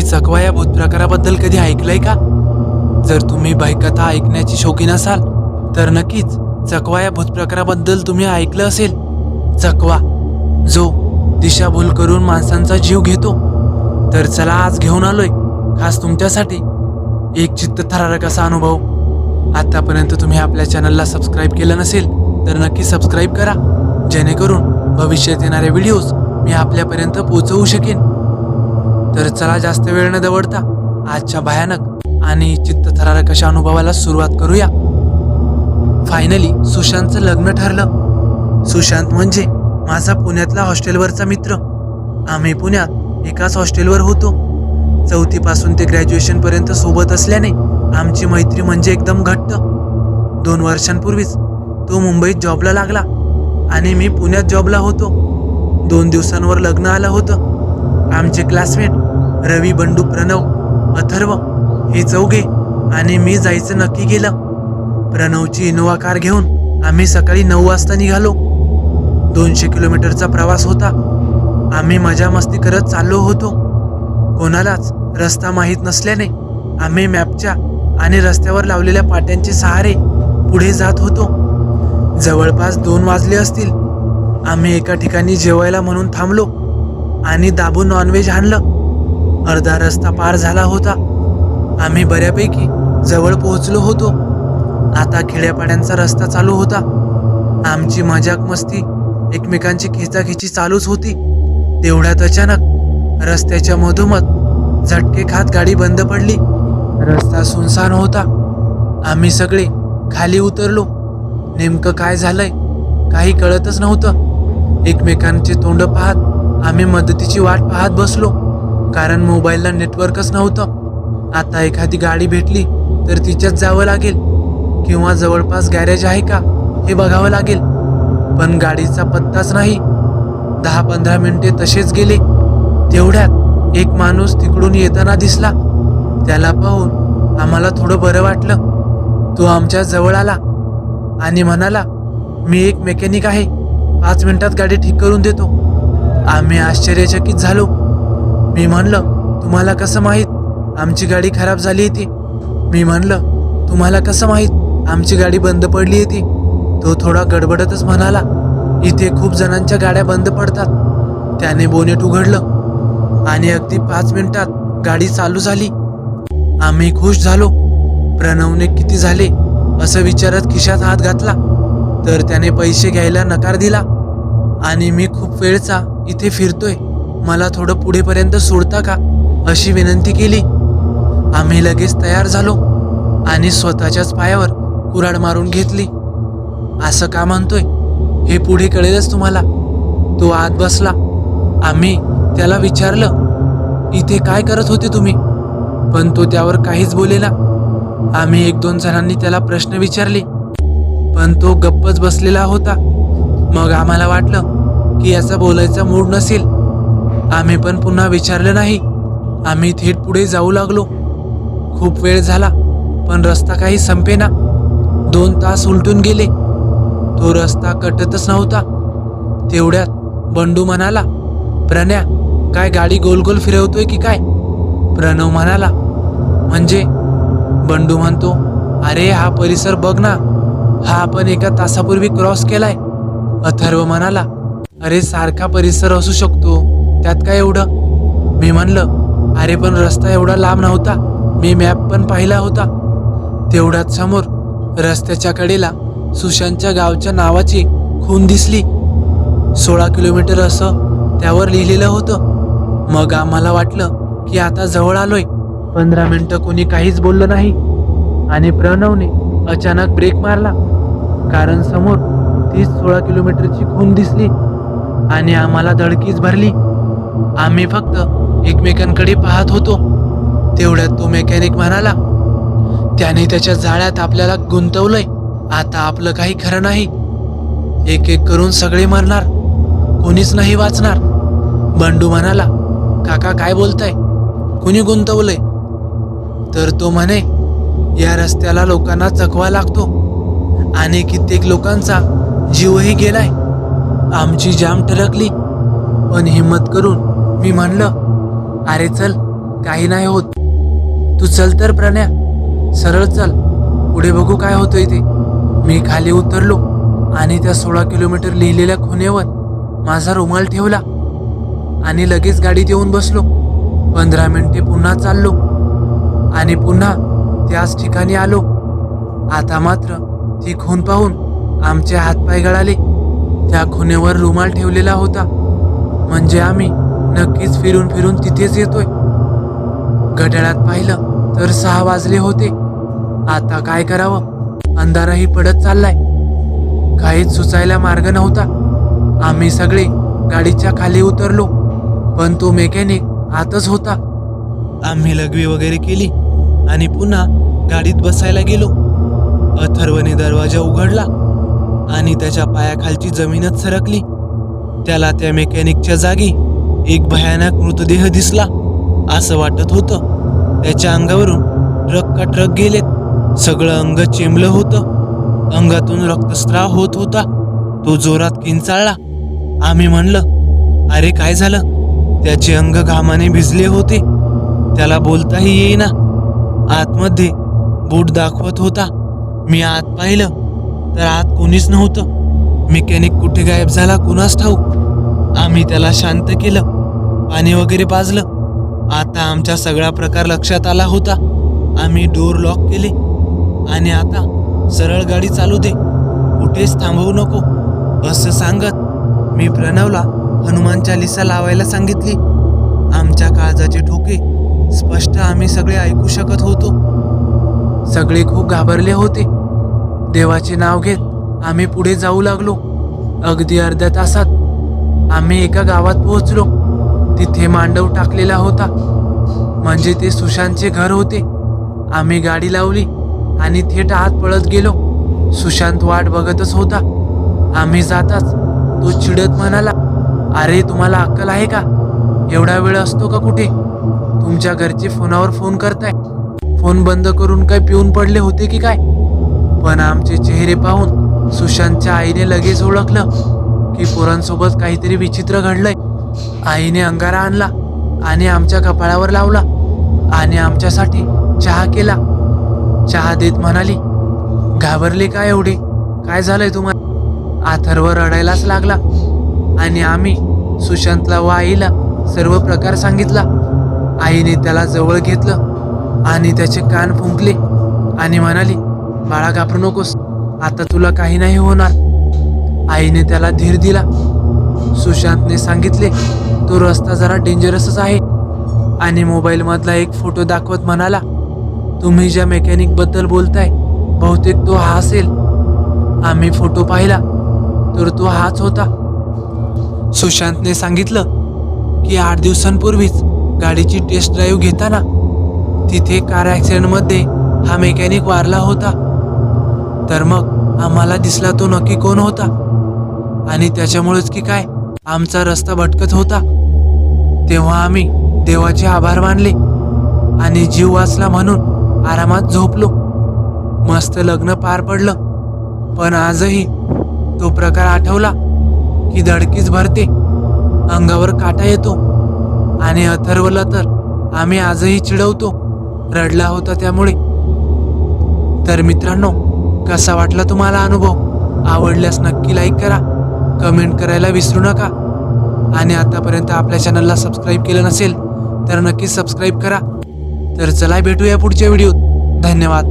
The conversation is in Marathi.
तुम्ही चकवा या भूत प्रकाराबद्दल कधी ऐकलंय का? जर तुम्ही भयकथा ऐकण्याची शौकीन असाल तर नक्कीच चकवा या भूत प्रकाराबद्दल तुम्ही ऐकलं असेल. चकवा. जो दिशाभूल करून माणसांचा जीव घेतो तर चला आज घेऊन आलोय खास तुमच्यासाठी. एक चित्त थरारक असा अनुभव. आतापर्यंत तुम्ही आपल्या चॅनलला सबस्क्राईब केलं नसेल तर नक्की सबस्क्राईब करा. जेणेकरून भविष्यात येणारे व्हिडिओज मी आपल्यापर्यंत पोहोचवू शकेन. तर चला जास्त वेळ न दवडता आजच्या भयानक आणि चित्तथरारक अशा अनुभवाला सुरुवात करूया. फायनली सुशांतचं लग्न ठरलं. सुशांत म्हणजे माझा पुण्यातला हॉस्टेलवरचा मित्र. आम्ही पुण्यात एकाच हॉस्टेलवर होतो. चौथीपासून ते ग्रॅज्युएशनपर्यंत सोबत असल्याने आमची मैत्री म्हणजे एकदम घट्ट. दोन वर्षांपूर्वीच तो मुंबईत जॉबला लागला आणि मी पुण्यात जॉबला होतो. दोन दिवसांवर लग्न आलं होतं. आमचे क्लासमेट रवी बंडू प्रणव अथर्व हे चौघे आणि मी जायचं नक्की केलं प्रणवची इनोवा कार घेऊन आम्ही सकाळी नऊ वाजता निघालो. दोनशे किलोमीटरचा प्रवास होता. आम्ही मजा मस्ती करत चाललो होतो. कोणालाच रस्ता माहीत नसल्याने आम्ही मॅपच्या आणि रस्त्यावर लावलेल्या पाट्यांचे सहारे पुढे जात होतो. जवळपास दोन वाजले असतील. आम्ही एका ठिकाणी जेवायला म्हणून थांबलो आणि दाबून नॉनव्हेज आणलं. अर्धा रस्ता पार झाला होता. आम्ही बऱ्यापैकी जवळ पोहोचलो होतो. आता खेड्यापाड्यांचा रस्ता चालू होता. आमची मजाक मस्ती एकमेकांची खिचाखिची चालूच होती. तेवढ्यात अचानक रस्त्याच्या मधोमध झटके खात गाडी बंद पडली. रस्ता सुनसान होता. आम्ही सगळे खाली उतरलो. नेमकं काय झालंय? काही कळतच नव्हतं. एकमेकांचे तोंड पाहत आम्ही मदतीची वाट पाहत बसलो. कारण मोबाईलला नेटवर्कच नव्हतं. आता एखादी गाडी भेटली तर तिच्यात जावं लागेल. किंवा जवळपास गॅरेज आहे का हे बघावं लागेल. पण गाडीचा पत्ताच नाही. दहा पंधरा मिनिटे तसेच गेले. तेवढ्यात एक माणूस तिकडून येताना दिसला. त्याला पाहून आम्हाला थोडं बरं वाटलं. तो आमच्या जवळ आला आणि म्हणाला मी एक मेकॅनिक आहे. पाच मिनिटात गाडी ठीक करून देतो. आम्ही आश्चर्यचकित झालो. मी म्हणलं तुम्हाला कसं माहीत? आमची गाडी खराब झाली होती. मी म्हणलं तुम्हाला कसं माहीत? आमची गाडी बंद पडली होती. तो थोडा गडबडतच म्हणाला इथे खूप जणांच्या गाड्या बंद पडतात. त्याने बोनेट उघडलं आणि अगदी पाच मिनिटात गाडी चालू झाली. आम्ही खुश झालो. प्रणवने किती झाले असं विचारत खिशात हात घातला. तर त्याने पैसे घ्यायला नकार दिला. आणि मी खूप वेळचा इथे फिरतोय. मला थोडं पुढेपर्यंत सोडता का? अशी विनंती केली. आम्ही लगेच तयार झालो आणि स्वतःच्याच पायावर कुऱ्हाड मारून घेतली. असं का म्हणतोय? हे पुढे कळेलच तुम्हाला. तो आत बसला. आम्ही त्याला विचारलं इथे काय करत होते तुम्ही? पण तो त्यावर काहीच बोलेला आम्ही एक दोन जणांनी त्याला प्रश्न विचारले. पण तो गप्पच बसलेला होता. मग आम्हाला वाटलं की याचा बोलायचा मूड नसेल. आम्ही पण पुन्हा विचारलं नाही. आम्ही थेट पुढे जाऊ लागलो. खूप वेळ झाला पण रस्ता काही संपेना. दोन तास उलटून गेले. तो रस्ता कटतच नव्हता. तेवढ्यात बंडू म्हणाला प्रण्या काय गाडी गोल गोल फिरवतोय की काय? प्रणव म्हणाला म्हणजे? बंडू म्हणतो अरे हा परिसर बघ ना. हा आपण एका तासापूर्वी क्रॉस केलाय. अथर्व म्हणाला अरे सारखा परिसर असू शकतो. त्यात काय एवढं? मी म्हणलं अरे पण रस्ता एवढा लांब नव्हता. मी मॅप पण पाहिला होता. तेवढ्यात समोर रस्त्याच्या कडेला सुशांतच्या गावच्या नावाची खून दिसली. सोळा किलोमीटर असं त्यावर लिहिलेलं होतं. मग आम्हाला वाटलं की आता जवळ आलोय. पंधरा मिनटं कोणी काहीच बोललं नाही. आणि प्रणवने अचानक ब्रेक मारला. कारण समोर तीस सोळा किलोमीटरची खून दिसली. आणि आम्हाला धडकीच भरली. आम्ही फक्त एकमेकांकडे पाहत होतो. तेवढ्यात तो मेकॅनिक म्हणाला त्याने त्याच्या जाळ्यात आपल्याला गुंतवलंय. आता आपलं काही खरं नाही. एक एक करून सगळे मरणार. कोणीच नाही वाचणार. बंडू म्हणाला काका काय बोलताय? कुणी गुंतवलंय? तर तो म्हणे या रस्त्याला लोकांना चकवा लागतो. आणि कित्येक लोकांचा जीवही गेलाय. आमची जाम टरकली पण हिम्मत करून मी म्हणलं अरे चल काही नाही होत. तू चल तर प्रण्या. सरळ चल. पुढे बघू काय होतंय ते. मी खाली उतरलो आणि त्या सोळा किलोमीटर लिहिलेल्या खुनेवर माझा रुमाल ठेवला आणि लगेच गाडीत येऊन बसलो. पंधरा मिनिटे पुन्हा चाललो आणि पुन्हा त्याच ठिकाणी आलो. आता मात्र ती खून पाहून आमचे हातपाय गळाले. त्या खुनेवर रुमाल ठेवलेला होता. म्हणजे आम्ही नक्कीच फिरून फिरून तिथेच येतोय. घड्याळात पाहिलं तर सहा वाजले होते. आता काय करावं? अंधारही पडत चाललाय. काहीच सुचायला मार्ग नव्हता. आम्ही सगळे गाडीच्या खाली उतरलो पण तो मेकॅनिक आतच होता. आम्ही लघवी वगैरे केली आणि पुन्हा गाडीत बसायला गेलो. अथर्वने दरवाजा उघडला आणि त्याच्या पायाखालची जमीनच सरकली. त्याला त्या मेकॅनिकच्या जागी एक भयानक मृतदेह दिसला असं वाटत होतं. त्याच्या अंगावरून ट्रक का ट्रक गेलेत. सगळं अंग चेंबलं होतं. अंगातून रक्तस्राव होत होता. तो जोरात किंचाळला. आम्ही म्हणलं अरे काय झालं? त्याचे अंग घामाने भिजले होते. त्याला बोलताही येईना. आतमध्ये बूट दाखवत होता. मी आत पाहिलं. तर आत कोणीच नव्हतं. मेकॅनिक कुठे गायब झाला कुणास ठाऊक? आम्ही त्याला शांत केलं. पाणी वगैरे पाजलं. आता आमचा सगळा प्रकार लक्षात आला होता. आम्ही डोर लॉक केले. आणि आता सरळ गाडी चालू दे. कुठेच थांबवू नको. असं सांगत. मी प्रणवला हनुमान चालिसा लावायला सांगितली. आमच्या काळजाचे ठोके स्पष्ट आम्ही सगळे ऐकू शकत होतो. सगळे खूप घाबरले होते. देवाचे नाव घेत आम्ही पुढे जाऊ लागलो. अगदी अर्ध्या तासात आम्ही एका गावात पोहोचलो. तिथे मांडव टाकलेला होता. म्हणजे ते सुशांतचे घर होते. आम्ही गाडी लावली आणि थेट आत पळत गेलो. सुशांत वाट बघतच होता. आम्ही जाताच तो चिडत म्हणाला अरे तुम्हाला अक्कल आहे का? एवढा वेळ असतो का कुठे? तुमच्या घरचे फोनावर फोन करताय. फोन बंद करून काय पिऊन पडले होते की काय? पण आमचे चेहरे पाहून सुशांतच्या आईने लगेच ओळखलं. की पोरांसोबत काहीतरी विचित्र घडलंय. आईने अंगारा आणला आणि आमच्या कपाळावर लावला आणि आमच्यासाठी चहा केला. चहा देत म्हणाली घाबरली काय एवढे? काय झालंय तुम्हाला अथर्व रडायलाच लागला आणि आम्ही सुशांतला व आईला सर्व प्रकार सांगितला. आईने त्याला जवळ घेतलं आणि त्याचे कान फुंकले आणि म्हणाली बाळा घाबरू नकोस. आता तुला काही नाही होणार. आईने त्याला धीर दिला. सुशांतने सांगितले तो रस्ता जरा डेंजरसच आहे. आणि मोबाईलमधला एक फोटो दाखवत म्हणाला तुम्ही ज्या मेकॅनिकबद्दल बोलताय बहुतेक तो हा असेल. आम्ही फोटो पाहिला तर तो हाच होता. सुशांतने सांगितलं की आठ दिवसांपूर्वीच गाडीची टेस्ट ड्राईव्ह घेताना तिथे कार ॲक्सिडेंटमध्ये हा मेकॅनिक वारला होता. तर मग आम्हाला दिसला तो नक्की कोण होता? आणि त्याच्यामुळेच की काय? आमचा रस्ता भटकत होता. तेव्हा आम्ही देवाचे आभार मानले आणि जीव वाचला म्हणून आरामात झोपलो. मस्त लग्न पार पडलं. पण आजही तो प्रकार आठवला की धडकीच भरते. अंगावर काटा येतो आणि अथर्वला तर आम्ही आजही चिडवतो. रडला होता त्यामुळे. तर मित्रांनो कसा वाटला तुम्हाला अनुभव? आवडल्यास नक्की लाईक करा. कमेंट करायला विसरू नका. आणि आतापर्यंत आपल्या चॅनलला सबस्क्राईब केलं नसेल तर नक्कीच सबस्क्राईब करा. तर चला भेटूया पुढच्या व्हिडिओत धन्यवाद.